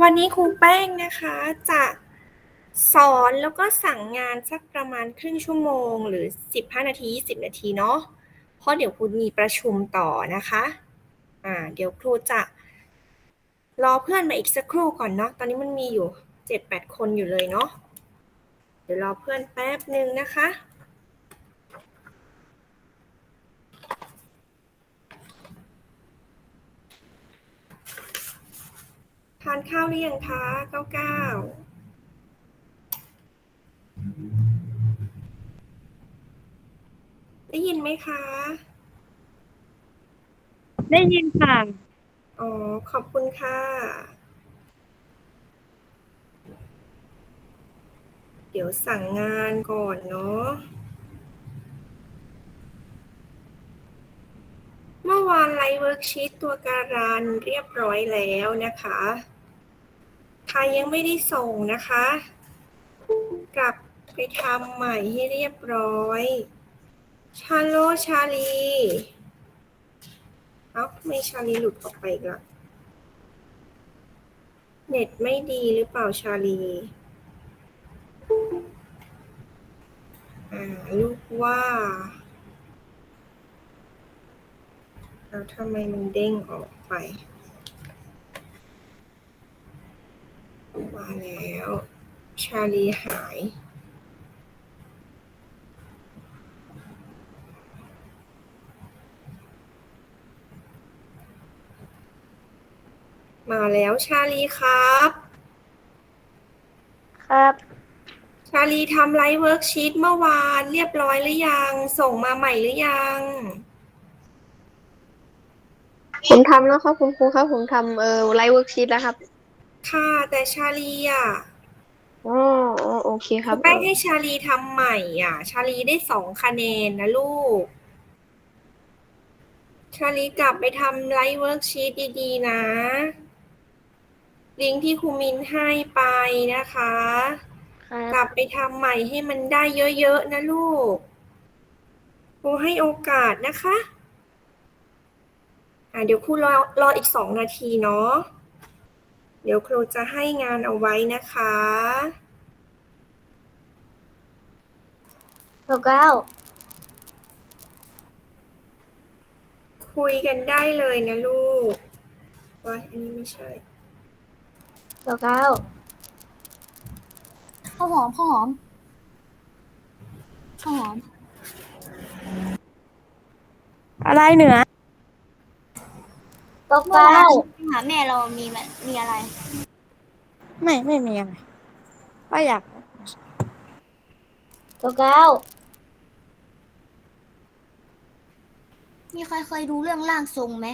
วันนี้ครูแป้งนะคะจะสอนแล้วก็สั่งงานสักประมาณครึ่งชั่วโมง หรือ 15 นาที 20 นาทีเนาะเพราะเดี๋ยวครูมีประชุมต่อนะคะอ่าเดี๋ยวครูจะรอเพื่อนมาอีกสักครู่ก่อนเนาะตอนนี้มันมีอยู่ 7-8 คนอยู่เลยเนาะเดี๋ยวรอเพื่อนแป๊บหนึ่งนะคะ ทานข้าวหรือยังคะเก้าเก้าได้ยินไหมคะ ได้ยินค่ะ อ๋อ ขอบคุณค่ะ เดี๋ยวสั่งงานก่อนเนาะ เมื่อวานไลฟ์เวิร์กชีตตัวการันเรียบร้อยแล้วนะคะใครยังไม่ได้ส่งนะคะ กลับไปทำใหม่ให้เรียบร้อย ชาโลชาลีเอ้าไม่ชาลีหลุดออกไปอีกละเน็ตไม่ดีหรือเปล่าชาลีอ่าลูกว่าแล้วทำไมมันเด้งออกไป มาแล้ว ชาลีหาย มาแล้วชาลีครับ ครับ ชาลีทำไลฟ์เวิร์กชีตเมื่อวานเรียบร้อยหรือยัง ส่งมาใหม่หรือยัง ผมทำแล้วครับคุณครูครับ ผมทำเอ่อไลฟ์เวิร์กชีตแล้วครับ ค่ะ แต่ชาลีอะอ๋ออ๋อโอเคคครัรูบ แป้งให้ชาลีทำใหม่อะ ชาลีได้สองคะแนนนะลูก ชาลีกลับไปทำไลฟ์เวิร์กชีตดีๆ นะ ลิงก์ที่ครูมินให้ไปนะคะ ครักลับ บไปทำใหม่ให้มันได้เยอะๆนะลูก ครูให้โอกาสนะคะ อะเดี๋ยวครูรอรออีกสองนาทีเนาะ เดี๋ยวครูจะให้งานเอาไว้นะคะเก้าเก้าคุยกันได้เลยนะลูกว้ายอันนี้ไม่ใช่เก้าเก้าข้าวหอมข้าวหอมข้าวหอม อะไรเหนือเก้าเมื่อเก้าวานหาแม่เรามีมันมีอะไร ไม่ไม่มีอะไรก็อยากเก้าเก้ามีใครเคยดูเรื่องร่างทรงไหม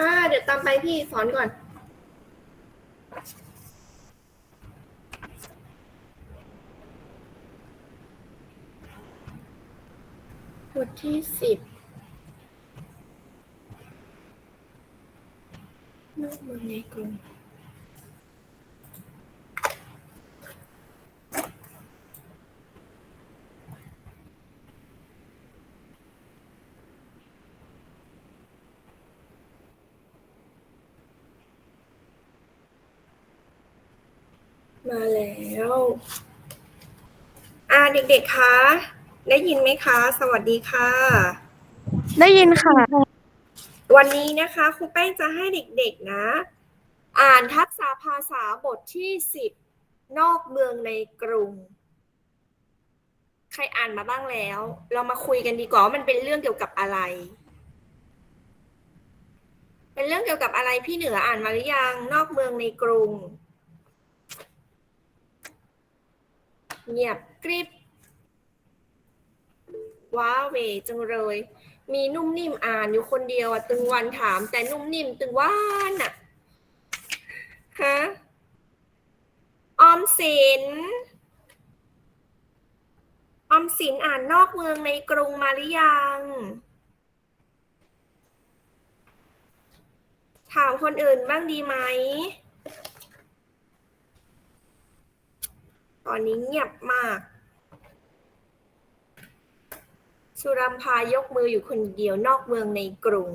ค่ะ เดี๋ยวตามไปพี่สอนก่อน บทที่สิบนอกเมืองในกรุง มาแล้ว อ่าเด็กๆคะได้ยินไหมคะ สวัสดีค่ะ ได้ยินค่ะ วันนี้นะคะครูแป้งจะให้เด็กๆนะ อ่านทักษะภาษาบทที่สิบนอกเมืองในกรุง ใครอ่านมาบ้างแล้ว เรามาคุยกันดีกว่าว่ามันเป็นเรื่องเกี่ยวกับอะไร เป็นเรื่องเกี่ยวกับอะไรพี่เหนืออ่านมาหรือยัง นอกเมืองในกรุง เงียบกริบ ว้าเวจังเลย มีนุ่มนิ่มอ่านอยู่คนเดียวอะตึงวันถาม แต่นุ่มนิ่มตึงว่านอะฮะออมสินออมสินอ่านนอกเมืองในกรุงมาหรือยัง ถามคนอื่นบ้างดีไหม ตอนนี้เงียบมาก สุรัมพายกมืออยู่คนเดียวนอกเมืองในกรุง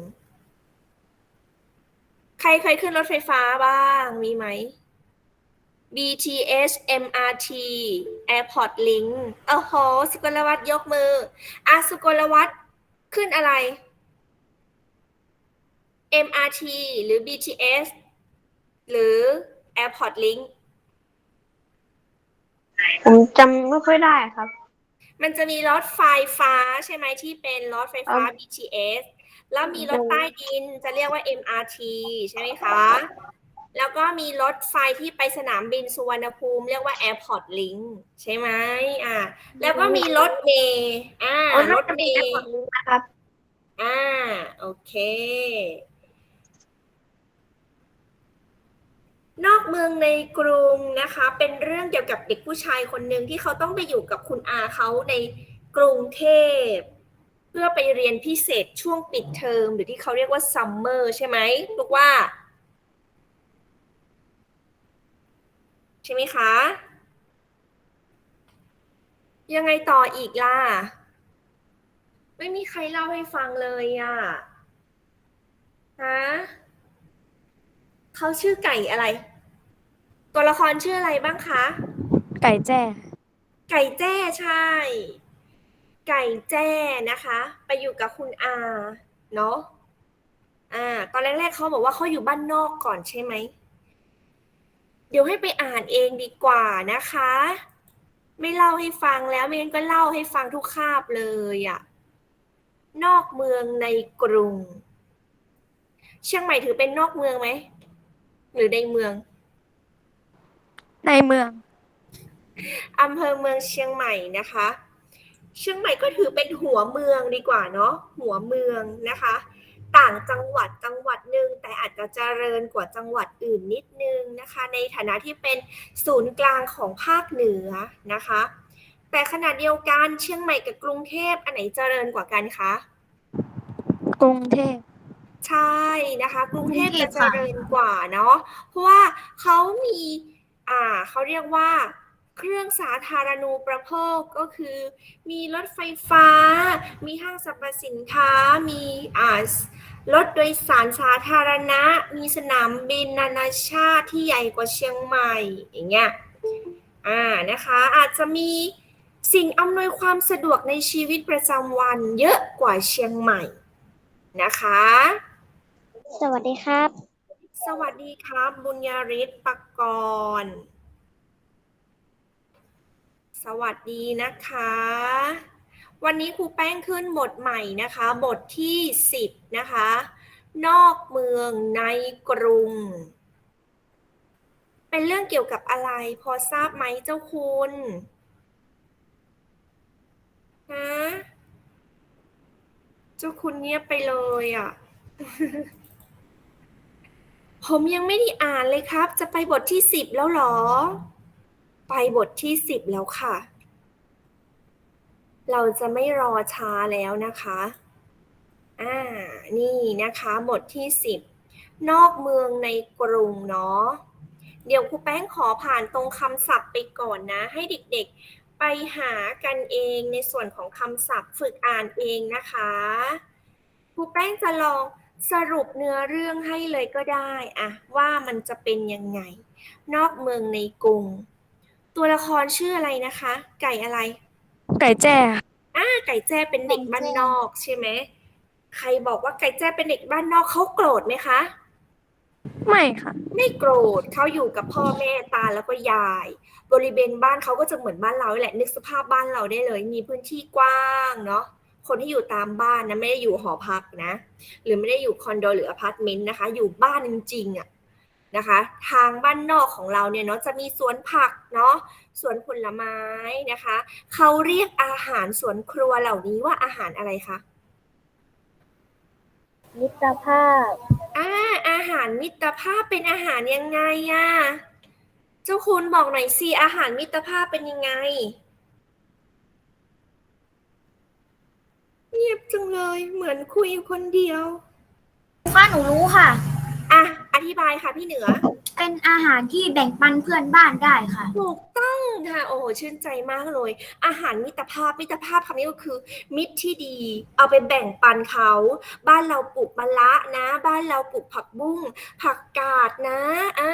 ใครเคยขึ้นรถไฟฟ้าบ้าง มีไหม BTS MRT Airport Link โอ้โหสุกลวัฒน์ยกมืออะสุกลวัฒน์ขึ้นอะไร MRT หรือ BTS หรือ Airport Link ผมจำไม่ค่อยได้ครับ มันจะมีรถไฟฟ้าใช่ไหมที่เป็นรถไฟฟ้าครับ BTS แล้วมีรถใต้ดินจะเรียกว่า MRT ใช่ไหมคะ แล้วก็มีรถไฟที่ไปสนามบินสุวรรณภูมิ เรียกว่า Airport Link ใช่ไหมอ่า แล้วก็มีรถเมล์อ่าอ๋อรถเมแอปล์พอร์ตลิงก์นะครับ อ่า โอเค นอกเมืองในกรุงนะคะ เป็นเรื่องเกี่ยวกับเด็กผู้ชายคนหนึ่งที่เขาต้องไปอยู่กับคุณอาเขาในกรุงเทพ เพื่อไปเรียนพิเศษช่วงปิดเทอมหรือที่เขาเรียกว่าซัมเมอร์ใช่ไหมลูกว่า ใช่ไหมคะ ยังไงต่ออีกล่ะ ไม่มีใครเล่าให้ฟังเลยอะฮะ เขาชื่อไก่อะไร ตัวละครชื่ออะไรบ้างคะ ไก่แจ้ ไก่แจ้ใช่ ไก่แจ้นะคะ ไปอยู่กับคุณอาเนาะอ่า ตอนแรกๆเขาบอกว่าเขาอยู่บ้านนอกก่อนใช่ไหม เดี๋ยวให้ไปอ่านเองดีกว่านะคะ ไม่เล่าให้ฟังแล้วไม่งั้นก็เล่าให้ฟังทุกคาบเลยอะนอกเมืองในกรุง เชียงใหม่ถือเป็นนอกเมืองไหม หรือในเมือง ในเมือง อำเภอเมืองเชียงใหม่นะคะ เชียงใหม่ก็ถือเป็นหัวเมืองดีกว่าเนาะ หัวเมืองนะคะ ต่างจังหวัดจังหวัดหนึ่งแต่อาจจะเจริญกว่าจังหวัดอื่นนิดนึงนะคะ ในฐานะที่เป็นศูนย์กลางของภาคเหนือนะคะ แต่ขณะเดียวกันเชียงใหม่กับกรุงเทพอันไหนเจริญกว่ากันคะ กรุงเทพ ใช่นะคะ กรุงเทพจะเจริญกว่าเนาะเพราะว่าเขามีอ่าเขาเรียกว่าเครื่องสาธารณูปโภคก็คือ มีรถไฟฟ้า มีห้างสรรพสินค้า มีอ่ารถโดยสารสาธารณะ มีสนามบินนานาชาติที่ใหญ่กว่าเชียงใหม่อย่างเงี้ยอ่านะคะอาจจะมีสิ่งอำนวยความสะดวกในชีวิตประจำวันเยอะกว่าเชียงใหม่นะคะ สวัสดีครับ สวัสดีครับ บุญญาริศปกกรณ์ สวัสดีนะคะ วันนี้ครูแป้งขึ้นบทใหม่นะคะ บทที่ 10 นะคะ นอกเมืองในกรุง เป็นเรื่องเกี่ยวกับอะไร พอทราบไหมเจ้าคุณฮะเจ้าคุณเงียบไปเลยอะ ผมยังไม่ได้อ่านเลยครับ จะไปบทที่สิบแล้วหรอ ไปบทที่สิบแล้วค่ะ เราจะไม่รอช้าแล้วนะคะ อ่า นี่นะคะ บทที่สิบนอกเมืองในกรุงเนาะ เดี๋ยวครูแป้งขอผ่านตรงคำศัพท์ไปก่อนนะ ให้เด็กๆไปหากันเองในส่วนของคำศัพท์ฝึกอ่านเองนะคะครูแป้งจะลอง สรุปเนื้อเรื่องให้เลยก็ได้อะว่ามันจะเป็นยังไง นอกเมืองในกรุง ตัวละครชื่ออะไรนะคะ ไก่อะไร ไก่แจ้ค่ะอ่าไก่แจ้เป็นเด็กบ้านนอกใช่ไหมใครบอกว่าไก่แจ้เป็นเด็กบ้านนอกเขาโกรธไหมคะ ไม่ค่ะ ไม่โกรธเขาอยู่กับพ่อแม่ตาแล้วก็ยาย บริเวณบ้านเขาก็จะเหมือนบ้านเราแหละ นึกสภาพบ้านเราได้เลย มีพื้นที่กว้างเนาะ คนที่อยู่ตามบ้านนะไม่ได้อยู่หอพักนะ หรือไม่ได้อยู่คอนโดหรืออพาร์ตเมนต์นะคะ อยู่บ้านจริงๆอะนะคะ ทางบ้านนอกของเราเนี่ยเนาะจะมีสวนผักเนาะสวนผลไม้นะคะ เขาเรียกอาหารสวนครัวเหล่านี้ว่าอาหารอะไรคะมิตรภาพอ่าอาหารมิตรภาพเป็นอาหารยังไงอะเจ้าคุณบอกหน่อยสิอาหารมิตรภาพเป็นยังไง งียบจังเลย เหมือนคุยอยู่คนเดียว ค่ะหนูรู้ค่ะ อะ อธิบายค่ะพี่เหนือ เป็นอาหารที่แบ่งปันเพื่อนบ้านได้ค่ะ ถูกต้องค่ะ โอ้โหชื่นใจมากเลย อาหารมิตรภาพมิตรภาพคำนี้ก็คือ มิตรที่ดี เอาไปแบ่งปันเขา บ้านเราปลูกมะละนะ บ้านเราปลูกผักบุ้งผักกาดนะอ่า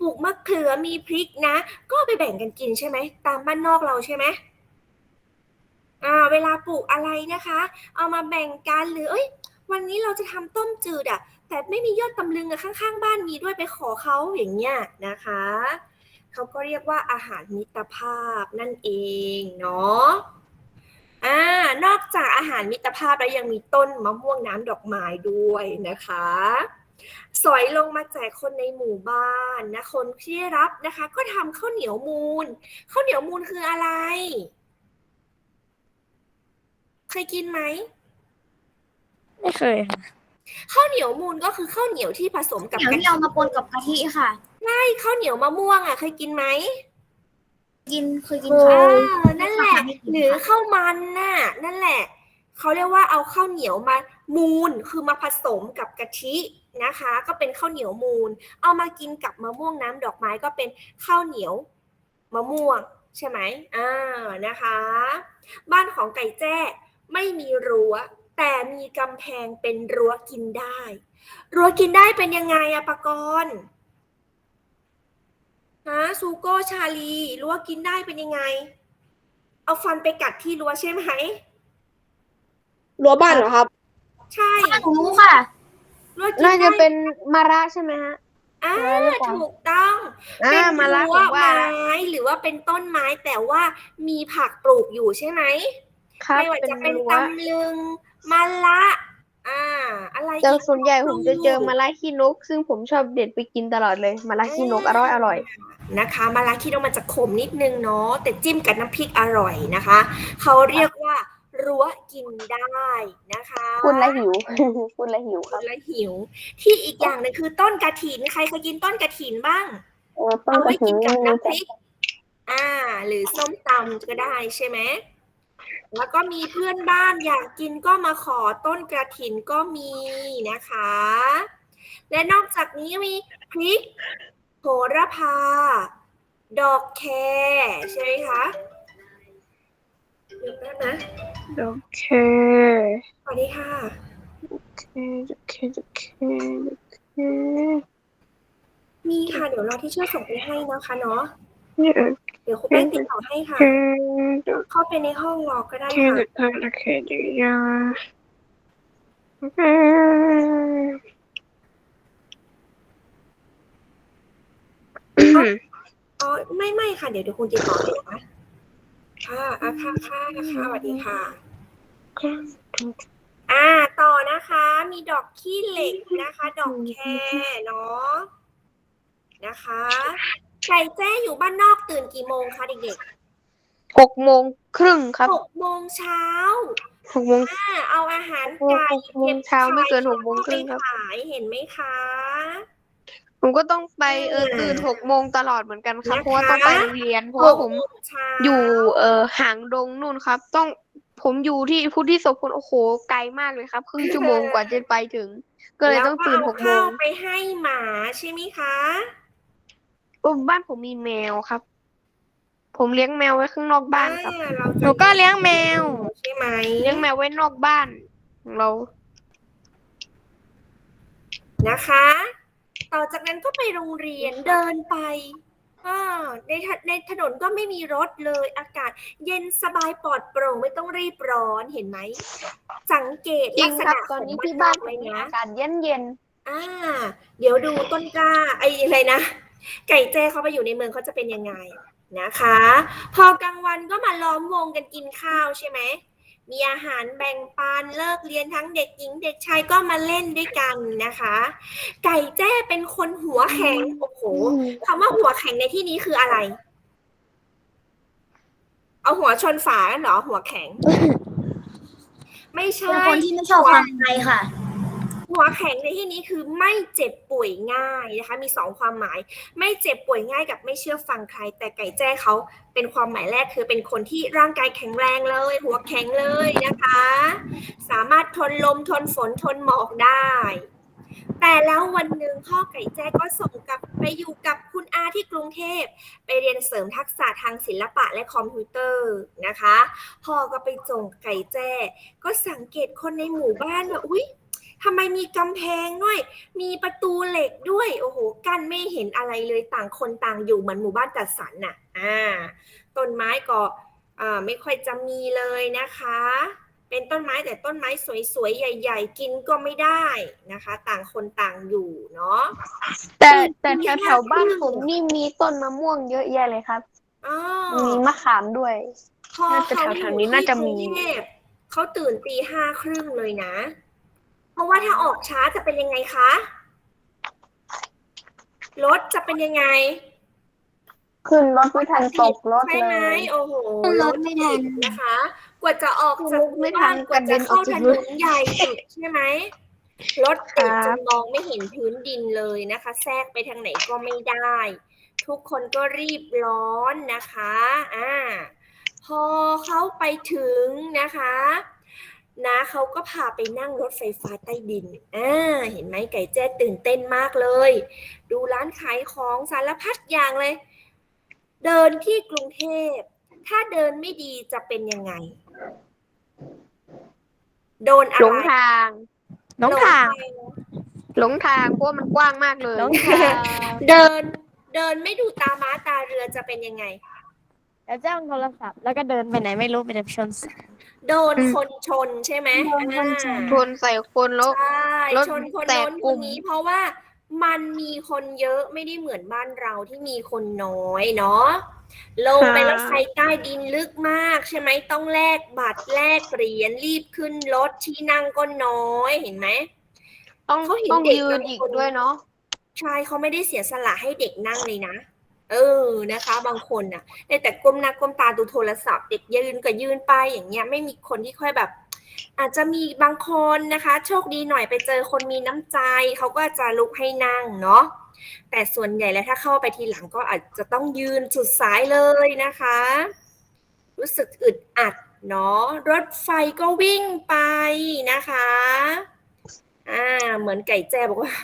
ปลูกมะเขือมีพริกนะ ก็เอาไปแบ่งกันกินใช่ไหมตามบ้านนอกเราใช่ไหม อ่าเวลาปลูกอะไรนะคะ เอามาแบ่งกันหรือเอ้ยวันนี้เราจะทำต้มจืดอะแต่ไม่มียอดตำลึงอะข้างๆ บ้านมีด้วยไปขอเขาอย่างเงี้ยนะคะเขาก็เรียกว่าอาหารมิตรภาพนั่นเองเนาะอ่านอกจากอาหารมิตรภาพแล้วยังมีต้นมะม่วงน้ำดอกไม้ด้วยนะคะ สอยลงมาแจกคนในหมู่บ้านนะคนที่รับนะคะ ก็ทำข้าวเหนียวมูลข้าวเหนียวมูลคืออะไร เคยกินไหม ไม่เคยค่ะข้าวเหนียวมูลก็คือข้าวเหนียวที่ผสมกับเดี๋ยวกะที่ทิเอามาปนกับกะทิค่ะ ใช่ข้าวเหนียวมะม่วงอะเคยกินไหมกินเคยกินเอค่ะอนั่นแหละไม่เคยกินหรือค่ะข้าวมันน่ะนั่นแหละเขาเรียกว่าเอาข้าวเหนียวมามูลคือมาผสมกับกะทินะคะ ก็เป็นข้าวเหนียวมูล เอามากินกับมะม่วงน้ำดอกไม้ก็เป็นข้าวเหนียวมะม่วง ใช่ไหมอ่านะคะ บ้านของไก่แจ้ ไม่มีรั้ว แต่มีกำแพงเป็นรั้วกินได้ รั้วกินได้เป็นยังไงอะปะกรณ์ฮะซูโก้ชาลีรั้วกินได้เป็นยังไง เอาฟันไปกัดที่รั้วใช่ไหมรั้วบ้านเหรอครับ ใช่หนูรู้ค่ะรั้วกินน่าจะได้เป็นมาระใช่ไหมฮะ อ่ารั้วหรือเปล่าถูกต้องอ่าเป็นมาระรั้ผวมว่า ไม้หรือว่าเป็นต้นไม้แต่ว่ามีผักปลูกอยู่ใช่ไหม ครับไม่ว่าเป็นจะเป็นรั้วตำลึงมะละอ่า อะไรแต่อีกส่วนใหญ่ผมจะเจอมาระขี้นก ซึ่งผมชอบเด็ดไปกินตลอดเลยมาระขี้นกอร่อยอร่อยนะคะมะระคิดว่ามันจะขมนิดนึงเนาะแต่จิ้มกับน้ำพริกอร่อยนะคะ เขาเรียกว่ารั้วกินได้นะคะพูดแล้วหิวพูดแล้วหิวคคุรับณละหิว ที่อีกอย่างหนึงคือต้นกระถินใครเคยกินต้นกระถินบ้างเออต้นเอากระไว้ถิ่กินนกับมีน้ำพแต่ริก อ่า หรือส้มตำก็ได้ใช่ไหม แล้วก็มีเพื่อนบ้านอยากกินก็มาขอต้นกระถินก็มีนะคะ และนอกจากนี้มีพริกโหระพา ดอกแครใช่ไหมคะเดี๋ยวแป๊บนะโอเคสวัสดีค่ะโอเคโอเคโอเคโอเคมีค่ะ เดี๋ยวเราที่ช่วยส่งไปให้นะคะเนาะ เนี่ยโอเดี๋ยวครูแป้งติดต่อให้ค่ะเคโอเข้าไปในห้องรอก็ได้เคค่ะโอเคเดี๋ยวยาโอเคอ๋อไม่ไม่ค่ะ เดี๋ยวเดี๋ยวคุณติดต่อเลยนะคะค่ะอะค่ะค่ะค่ะสวัสดีค่ะ อ่าต่อนะคะ มีดอกขี้เหล็กนะคะ ดอกแครเนาะนะคะ ไก่แจ้อยู่บ้านนอกตื่นกี่โมงคะเด็กหกโมงครึ่งครับๆหกโมงเช้าหกโมง อ่าเอาอาหารไก่หกโมงเช้าไม่เกินหกโมงครึ่งครับ ไปขายเห็นไหมคะ ผมก็ต้องไปเอออืมตื่นหกโมงตลอดเหมือนกันครับนะคะ เพราะว่าต้องไปโรงเรียนเพราะว่าผมหกโงเช้า อยู่เออหางดงนู่นครับ ต้องผมอยู่ที่พุทธิโสพลโอ้โหไกลมากเลยครับครึ่งชั่วโมงกว่าจะไปถึง ก็เลยต้องตื่นหกโมแล้วงเอาข้าวไปให้หมาใช่ไหมคะเออบ้านผมมีแมวครับ ผมเลี้ยงแมวไว้ข้างนอกบ้านครับ อ่เราจะหนูก็เลี้ยงแมว ใช่ไหมเลี้ยงแมวไว้นอกบ้านของเรา นะคะ ต่อจากนั้นก็ไปโรงเรียนเดินไปอ่าในถในถนนก็ไม่มีรถเลยอากาศ เย็นสบายปลอดโปร่งไม่ต้องรีบร้อนเห็นไหม สังเกตจริลังกษครับณะตอนนี้ขงที่บ้านนผไว้มมีนะ อากาศเย็นเย็นอ่า เดี๋ยวดูต้นกล้าไอ้อะไรนะ ไก่แจ้เขาไปอยู่ในเมืองเขาจะเป็นยังไงนะคะ พอกลางวันก็มาล้อมวงกันกินข้าวใช่ไหมมีอาหารแบ่งปันเลิกเรียนทั้งเด็กหญิงเด็กชายก็มาเล่นด้วยกันนะคะ ไก่แจ้เป็นคนหัวแข็งโอ้โหคำว่าหัวแข็งในที่นี้คืออะไร เอาหัวชนฝากันเหรอหัวแข็ง ไม่เป็นใช่คนที่ไม่ชอบฟังใครค่ะ หัวแข็งในที่นี้คือไม่เจ็บป่วยง่ายนะคะ มีสองความหมาย ไม่เจ็บป่วยง่ายกับไม่เชื่อฟังใคร แต่ไก่แจ้เขาเป็นความหมายแรกคือเป็นคนที่ร่างกายแข็งแรงเลย หัวแข็งเลยนะคะ สามารถทนลมทนฝนทนหมอกได้ แต่แล้ววันหนึ่งพ่อไก่แจ้ก็ส่งกลับไปอยู่กับคุณอาที่กรุงเทพ ไปเรียนเสริมทักษะทางศิลปะและคอมพิวเตอร์นะคะ พ่อก็ไปส่งไก่แจ้ ก็สังเกตคนในหมู่บ้านว่าอุ๊ย ทำไมมีกำแพงด้วย มีประตูเหล็กด้วย โอ้โห กั้นไม่เห็นอะไรเลยต่างคนต่างอยู่เหมือนหมู่บ้านจัดสรรน่ะ อ่า ต้นไม้ก็อ่าไม่ค่อยจะมีเลยนะคะ เป็นต้นไม้แต่ต้นไม้สวยๆ ใหญ่ ๆ กินก็ไม่ได้นะคะ ต่างคนต่างอยู่เนาะ แต่แต่แถวแถวบ้านผมนี่มีต้นมะม่วงเยอะแยะเลยครับ อ๋อ มีมะขามด้วย พอน่าจะเขาแถอวยู่ๆนี้น่าจะมีที่กรุงเทพเขาตื่นตีห้าครึ่งเลยนะ เพราะว่าถ้าออกช้าจะเป็นยังไงคะรถจะเป็นยังไง ขึ้นรถไม่ทันตกรถใช่เลไหมยโอ้โหรถไม่ทันติดนะคะ กว่าจะออกจากไม่ทับ้านนกว่าจะเข้ากระเด็นออกจากถรนถนใหญ่สุดใช่ไหมรถติดคจรับนมองไม่เห็นพื้นดินเลยนะคะ แทรกไปทางไหนก็ไม่ได้ ทุกคนก็รีบร้อนนะคะ อ่า พอเขาไปถึงนะคะ นะเขาก็พาไปนั่งรถไฟฟ้าใต้ดิน อ่า เห็นไหมไก่แจ้ตื่นเต้นมากเลย ดูร้านขายของสารพัดอย่างเลย เดินที่กรุงเทพ ถ้าเดินไม่ดีจะเป็นยังไง โดนอะหลไรงทางน้องทาง หลงทางเพราะว่ามันกว้างมากเลยน้องทางเดิน เดินไม่ดูตาม้าตาเรือจะเป็นยังไง แล้วแจ้งโทรศัพท์แล้วก็เดินไปไหนไม่รู้ไปเดินชน โดนคนชนใช่ไหมโดนคนชนอ่าชนใส่คนแล้ว ใช่รถชนคนแตกโน้นกคลุ่นม นี้เพราะว่ามันมีคนเยอะไม่ได้เหมือนบ้านเราที่มีคนน้อยเนาะลงไปรถไฟใต้ดินลึกมากใช่ไหมต้องแลกบัตรแลกเหรียญรีบขึ้นรถที่นั่งก็น้อยเห็นไหม ต้องเขาเห็นต้องเด็กยืนบางอีกคน ด้วยเนาะ ใช่เขาไม่ได้เสียสละให้เด็กนั่งเลยนะ เออนะคะ บางคนน่ะแต่ก้มหน้าก้มตาดูโทรศัพท์ เด็กยืนก็ยืนไปอย่างเงี้ยไม่มีคนที่ค่อยแบบ อาจจะมีบางคนนะคะ โชคดีหน่อยไปเจอคนมีน้ำใจ เขาก็จะลุกให้นั่งเนาะแต่ส่วนใหญ่แล้วถ้าเข้าไปทีหลังก็อาจจะต้องยืนสุดสายเลยนะคะ รู้สึกอึดอัดเนาะรถไฟก็วิ่งไปนะคะ อ่าเหมือนไก่แจ้บอกว่า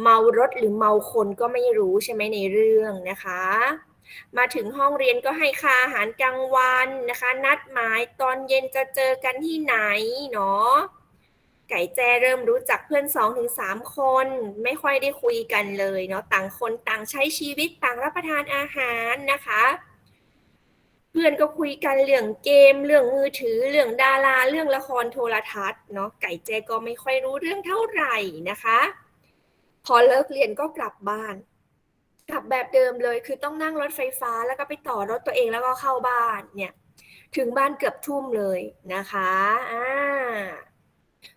เมารถหรือเมาคนก็ไม่รู้ใช่ไหมในเรื่องนะคะ มาถึงห้องเรียนก็ให้ค่าอาหารกลางวันนะคะ นัดหมายตอนเย็นจะเจอกันที่ไหนเนาะไก่แจ้เริ่มรู้จักเพื่อนสองถึงสามคน ไม่ค่อยได้คุยกันเลยเนาะต่างคนต่างใช้ชีวิตต่างรับประทานอาหารนะคะ เพื่อนก็คุยกันเรื่องเกม เรื่องมือถือ เรื่องดารา เรื่องละครโทรทัศน์เนาะไก่แจก็ไม่ค่อยรู้เรื่องเท่าไหร่นะคะ พอเลิกเรียนก็กลับบ้านกลับแบบเดิมเลยคือต้องนั่งรถไฟฟ้าแล้วก็ไปต่อรถตัวเองแล้วก็เข้าบ้านเนี่ย ถึงบ้านเกือบทุ่มเลยนะคะอ่า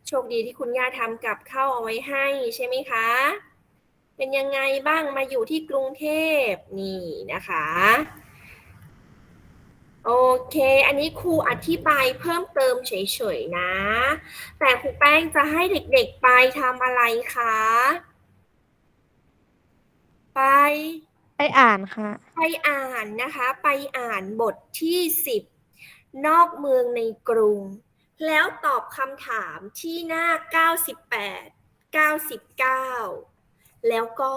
โชคดีที่คุณย่าทำกับข้าวเอาไว้ให้ใช่ไหมคะ เป็นยังไงบ้างมาอยู่ที่กรุงเทพนี่นะคะ โอเค อันนี้ครูอธิบายเพิ่มเติมเฉยๆนะ แต่ครูแป้งจะให้เด็กๆไปทำอะไรคะ ไป ไปอ่านค่ะ ไปอ่านนะคะ ไปอ่านบทที่สิบนอกเมืองในกรุง แล้วตอบคำถามที่หน้า 98 99 แล้วก็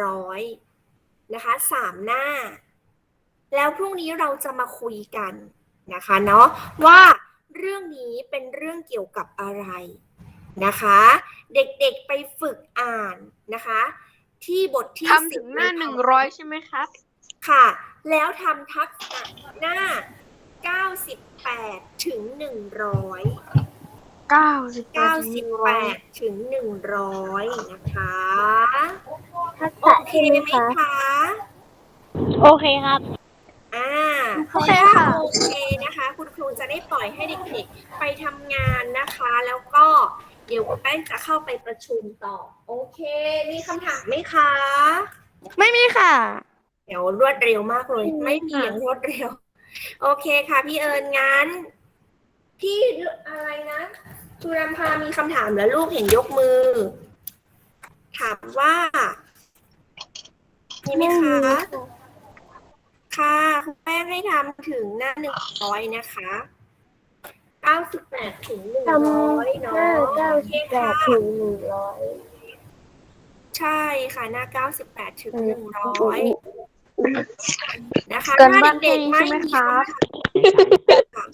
100 นะคะสามหน้า แล้วพรุ่งนี้เราจะมาคุยกันนะคะเนาะว่าเรื่องนี้เป็นเรื่องเกี่ยวกับอะไรนะคะ เด็กๆไปฝึกอ่านนะคะ ที่บทที่ทำถึงหน้า10หนึ่งร้อยใช่ไหมครับค่ะ แล้วทำทักษะหน้า 98 ถึง 100เก้าสิบแปดถึงร้อย98 ถึง 100 นะคะทักโอษะเคใช่ไหมไหมคะคะ โอเคครับ อ่าโอเคค่ะ โอเคนะคะ คุณครูจะได้ปล่อยให้เด็กๆไปทำงานนะคะ แล้วก็เดี๋ยวแป้งจะเข้าไปประชุมต่อ โอเค มีคำถามไหมคะ ไม่มีค่ะ เดี๋ยวรวดเร็วมากเลย ไม่ไม่มีมีค่ะอย่างรวดเร็ว โอเคค่ะ พี่เอิญงั้น พี่อะไรนะสุรัมพามีคำถามแล้วลูกเห็นยกมือ ถามว่ามีไหมคะ ค่ะคุณแป้งให้ทำถึงหน้าหนึ่งร้อยนะคะเก้าสิบแปดถึงหนึ่งร้อยเนาะโอเคค่ะถึงหนึ่งร้อยใช่ค่ะหน้าเก้าสิบแปดถึงหนึ่งร้อยนะคะกันบ้านถ้เด็กๆแค่นี้ใช่ไหมครับค่ะ